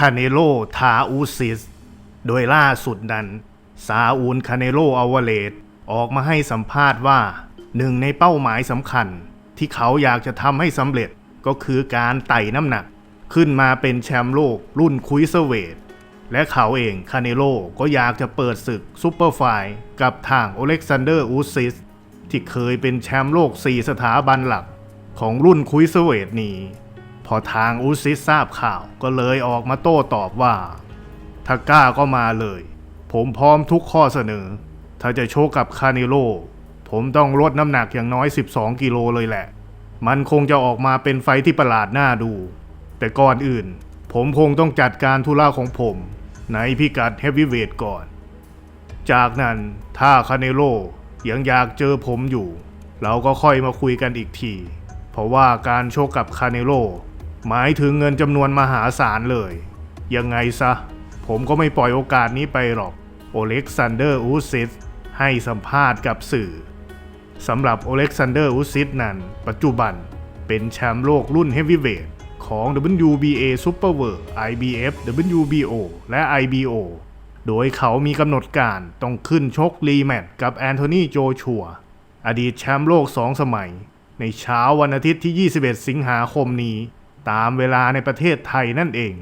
คาเนโลทาอูซิส โดยล่าสุดนั้น ซาอูลคาเนโลอาวาเลตออกมาให้สัมภาษณ์ว่า หนึ่งในเป้าหมายสำคัญ ที่เขาอยากจะทำให้สำเร็จก็คือการไต่น้ำหนัก ขึ้นมาเป็นแชมป์โลกรุ่นคุยเซเวทและเขาเองคาเนโลก็อยากจะเปิดศึกซูเปอร์ไฟท์กับทางโอเล็กซานเดอร์อูซิส ที่เคยเป็นแชมป์โลก 4 สถาบันหลักของรุ่นคุยเซเวทนี้ พอทางอูซิสทราบข่าวก็เลยออกมาโต้ตอบว่า ถ้ากล้าก็มาเลย ผมพร้อมทุกข้อเสนอ ถ้าจะโชกกับคาเนโล ผมต้องลดน้ำหนักอย่างน้อย 12 กิโลเลยแหละ มันคงจะออกมาเป็นไฟท์ที่ประหลาดน่าดู แต่ก่อนอื่น ผมคงต้องจัดการธุระของผมในพิกัดเฮฟวีเวทก่อน จากนั้นถ้าคาเนโลยังอยากเจอผมอยู่ เราก็ค่อยมาคุยกันอีกที เพราะว่าการโชกกับคาเนโล หมายถึงเงินจำนวนมหาศาลเลย ยังไงซะ ผมก็ไม่ปล่อยโอกาสนี้ไปหรอก โอเล็กซานเดอร์อูซิสให้สัมภาษณ์กับสื่อสำหรับโอเล็กซานเดอร์อูซิสนั้น ปัจจุบันเป็นแชมป์โลกรุ่นเฮฟวีเวทของ WBA Super World IBF WBO และ IBO โดยเขามีกำหนดการต้องขึ้นชกรีแมตช์กับแอนโทนีโจชัว อดีตแชมป์โลก 2 สมัย ในเช้าวันอาทิตย์ที่ 21 สิงหาคมนี้ ตามเวลาในประเทศไทยนั่นเอง